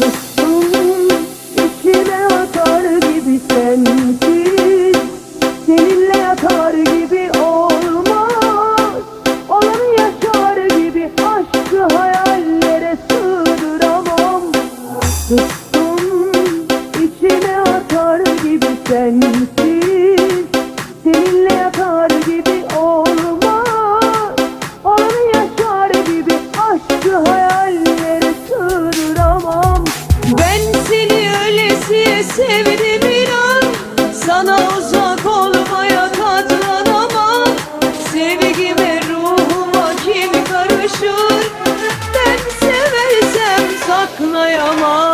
Sustum içime atar gibi sensiz Seninle yatar gibi olmaz. Olan yaşar gibi aşkı hayallere sığdıramam. Sustum içime atar gibi sensiz ruhuma kim karışır? Ben seversem saklayamam.